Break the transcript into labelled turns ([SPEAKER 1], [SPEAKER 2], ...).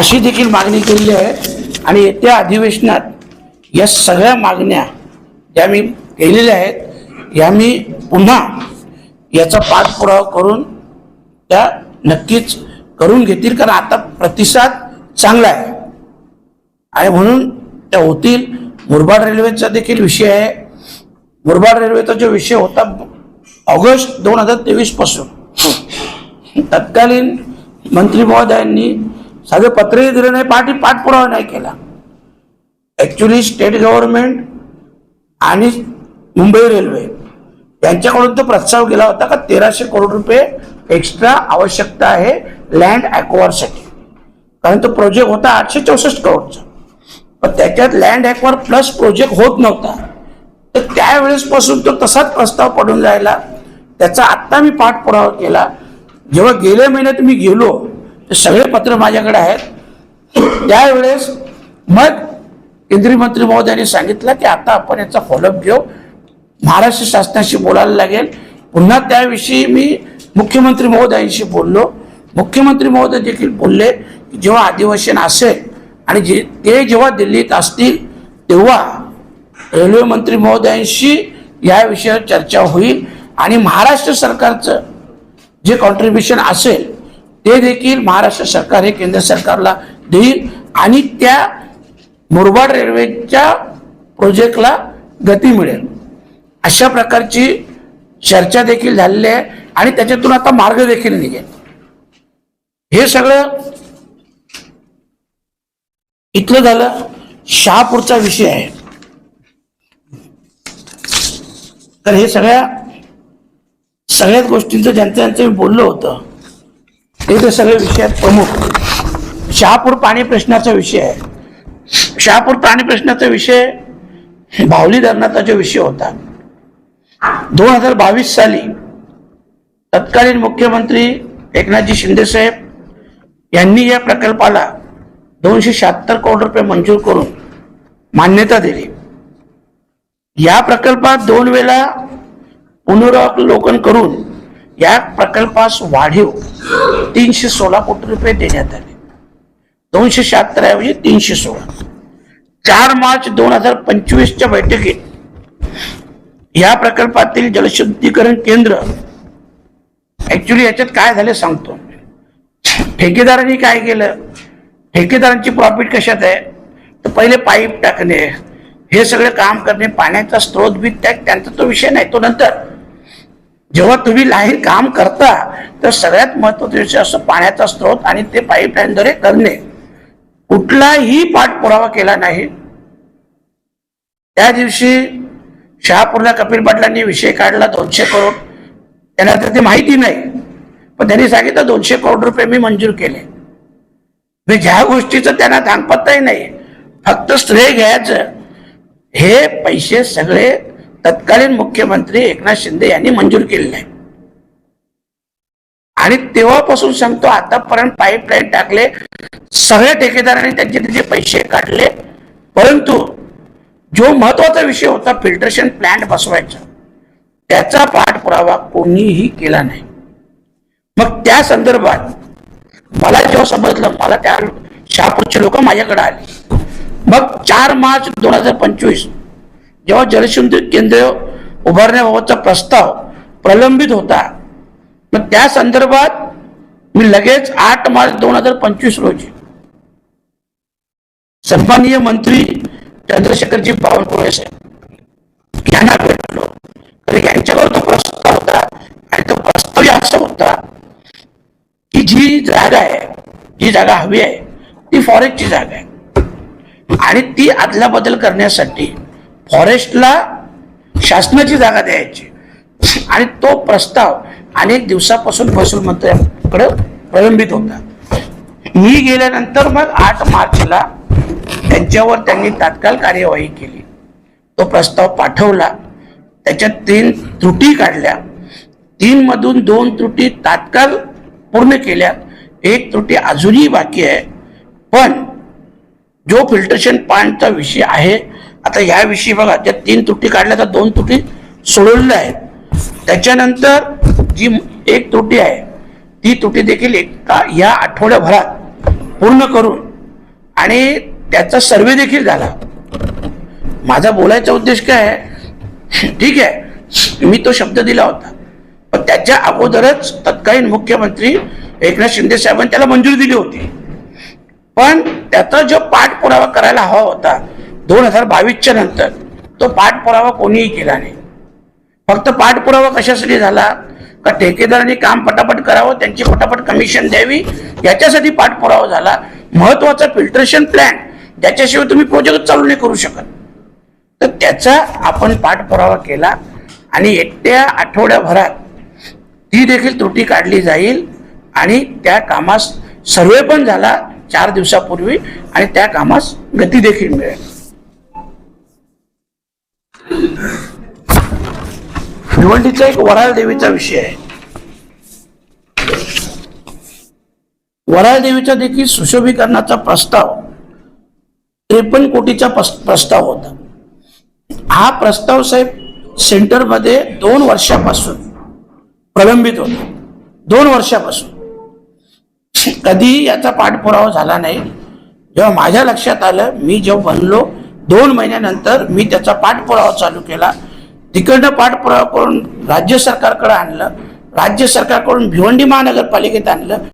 [SPEAKER 1] अशी देखील मागणी केलेली आहे. आणि येत्या अधिवेशनात या सगळ्या मागण्या ज्या मी केलेल्या आहेत या मी पुन्हा याचा पाठपुरावा करून त्या नक्कीच करून घेतील. कारण आता प्रतिसाद चांगला आहे. आणि म्हणून त्या होतील. मुरबाड रेल्वेचा देखील विषय आहे. मुरबाड रेल्वेचा जो विषय होता ऑगस्ट दोन हजार तेवीसपासून तत्कालीन मंत्री महोदयांनी साधं पत्रही दिलं नाही पाठी पाठपुरावा नाही केला. ऍक्च्युली स्टेट गव्हर्नमेंट आणि मुंबई रेल्वे यांच्याकडून तो प्रस्ताव गेला होता का तेराशे करोड रुपये एक्स्ट्रा आवश्यकता आहे लँडसाठी. कारण तो प्रोजेक्ट होता आठशे चौसष्ट करोडचा पण त्याच्यात लँड ॲक्वार प्लस प्रोजेक्ट होत नव्हता. तर त्यावेळेसपासून तो तसाच प्रस्ताव पडून राहिला. त्याचा आत्ता मी पाठपुरावा केला. जेव्हा गेल्या महिन्यात मी गेलो सगळे पत्र माझ्याकडे आहेत. त्यावेळेस मग केंद्रीय मंत्री महोदयांनी सांगितलं की आता आपण याचा फॉलोअप घेऊ. महाराष्ट्र शासनाशी बोलायला लागेल. पुन्हा त्याविषयी मी मुख्यमंत्री महोदयांशी बोललो. मुख्यमंत्री महोदय देखील बोलले की जेव्हा अधिवेशन असेल आणि जे ते जेव्हा दिल्लीत असतील तेव्हा रेल्वे मंत्री महोदयांशी या विषयावर चर्चा होईल. आणि महाराष्ट्र सरकारचं जे कॉन्ट्रीब्युशन असेल ते देखील महाराष्ट्र सरकार हे केंद्र सरकारला देईल आणि त्या मुरबाड रेल्वेच्या प्रोजेक्टला गती मिळेल. अशा प्रकारची चर्चा देखील झालेली आहे आणि त्याच्यातून आता मार्ग देखील निघेल. हे सगळं इथलं झालं शहापूरचा विषय आहे. तर हे सगळ्या सगळ्याच गोष्टींचं ज्यांचं ज्यांचं मी बोललो होतं हे तर सगळे विषय प्रमुख. शहापूर पाणी प्रश्नाचा विषय आहे. शहापूर पाणी प्रश्नाचा विषय भावली धरणाचा जो विषय होता दोन हजार बावीस साली तत्कालीन मुख्यमंत्री एकनाथजी शिंदे साहेब यांनी या प्रकल्पाला दोनशे शहात्तर कोटी रुपये मंजूर करून मान्यता दिली. या प्रकल्पात दोन वेळा पुनरावलोकन करून या प्रकल्पास वाढीव तीनशे सोळा कोटी रुपये देण्यात आले. दोनशे शहात्तर ऐवजी तीनशे सोळा. चार मार्च दोन हजार पंचवीसच्या बैठकीत या प्रकल्पातील जलशुद्धीकरण केंद्र ऍक्च्युली याच्यात काय झाले सांगतो. ठेकेदारांनी काय केलं? ठेकेदारांची प्रॉफिट कशात आहे? तर पहिले पाईप टाकणे हे सगळे काम करणे पाण्याचा स्रोत बी त्या त्यांचा तो विषय नाही. तो नंतर जेव्हा तुम्ही लाईन काम करता तर सगळ्यात महत्त्वाचा विषय असं पाण्याचा स्रोत आणि ते पाईपलाईनद्वारे करणे. कुठलाही पाठपुरावा केला नाही. त्या दिवशी शहापूरला कपिल पाटलांनी विषय काढला दोनशे करोड. त्यांना तर ते माहिती नाही. पण त्यांनी सांगितलं दोनशे करोड रुपये मी मंजूर केले. मी ज्या गोष्टीचं त्यांना दांगपत्ताही नाही फक्त श्रेय घ्यायचं. हे पैसे सगळे तत्कालीन मुख्यमंत्री एकनाथ शिंदे यांनी मंजूर केलेलं आहे. आणि तेव्हापासून सांगतो आतापर्यंत पाईपलाईन टाकले सगळ्या ठेकेदारांनी त्यांचे त्याचे पैसे काढले. परंतु जो महत्त्वाचा विषय होता फिल्ट्रेशन प्लांट बसवायचा त्याचा पाठपुरावा कोणीही केला नाही. मग त्या संदर्भात मला जेव्हा समजलं मला त्या शहापूरचे लोक माझ्याकडे आले. मग चार मार्च दोन हजार पंचवीस जेव्हा जलशुद्धी केंद्र उभारण्याबाबतचा प्रस्ताव प्रलंबित होता मग त्या संदर्भात मी लगेच आठ मार्च दोन हजार पंचवीस रोजी सन्माननीय मंत्री चंद्रशेखरजी बावनकुळे साहेब यांना भेटलो. तर यांच्यावर तो प्रस्ताव होता आणि तो प्रस्ताव असा होता की जी जागा आहे जी जागा हवी आहे ती फॉरेस्टची जागा आहे. आणि ती अदलाबदल करण्यासाठी फॉरेस्टला शासनाची जागा द्यायची. आणि तो प्रस्ताव अनेक दिवसापासून महसूल मंत्र्यांकडे प्रलंबित होता. मी गेल्यानंतर मग आठ मार्चला त्यांच्यावर त्यांनी तात्काळ कार्यवाही केली. तो प्रस्ताव पाठवला. त्याच्यात तीन त्रुटी काढल्या. तीन मधून दोन त्रुटी तात्काळ पूर्ण केल्या. एक त्रुटी अजूनही बाकी आहे. पण जो फिल्ट्रेशन प्लांटचा विषय आहे आता याविषयी बघा ज्या तीन त्रुटी काढल्या तर दोन त्रुटी सोडवलेल्या आहेत. त्याच्यानंतर जी एक त्रुटी आहे ती त्रुटी देखील एका या आठवड्याभरात पूर्ण करून आणि त्याचा सर्वे देखील झाला. माझा बोलायचा उद्देश काय आहे? ठीक आहे मी तो शब्द दिला होता. पण त्याच्या अगोदरच तत्कालीन मुख्यमंत्री एकनाथ शिंदे साहेबांनी त्याला मंजुरी दिली होती. पण त्याचा जो पाठपुरावा करायला हवा होता दोन हजार बावीसच्या नंतर तो पाठपुरावा कोणीही केला नाही. फक्त पाठपुरावा कशासाठी झाला? का ठेकेदारांनी काम पटापट करावं त्यांची पटापट कमिशन द्यावी? याच्यासाठी पाठपुरावा झाला. महत्त्वाचा फिल्ट्रेशन प्लॅन ज्याच्याशिवाय तुम्ही प्रोजेक्ट चालू नाही करू शकत. तर त्याचा आपण पाठपुरावा केला आणि एकट्या आठवड्याभरात ती देखील त्रुटी काढली जाईल आणि त्या कामास सर्वे पण झाला चार दिवसापूर्वी आणि त्या कामास गती देखील मिळेल. भिवंडीचा एक वराळ देवीचा विषय आहे. वराळ देवीचा देखील सुशोभीकरणाचा प्रस्ताव त्रेपन्न कोटीचा प्रस्ताव होता. हा प्रस्ताव साहेब सेंटरमध्ये दोन वर्षापासून प्रलंबित होता. दोन वर्षापासून. कधीही याचा पाठपुरावा झाला नाही. जेव्हा माझ्या लक्षात आलं मी जेव्हा बनलो दोन महिन्यानंतर मी त्याचा पाठपुरावा चालू केला. तिकडनं पाठपुरावा करून राज्य सरकारकडे आणलं. राज्य सरकारकडून भिवंडी महानगरपालिकेत आणलं.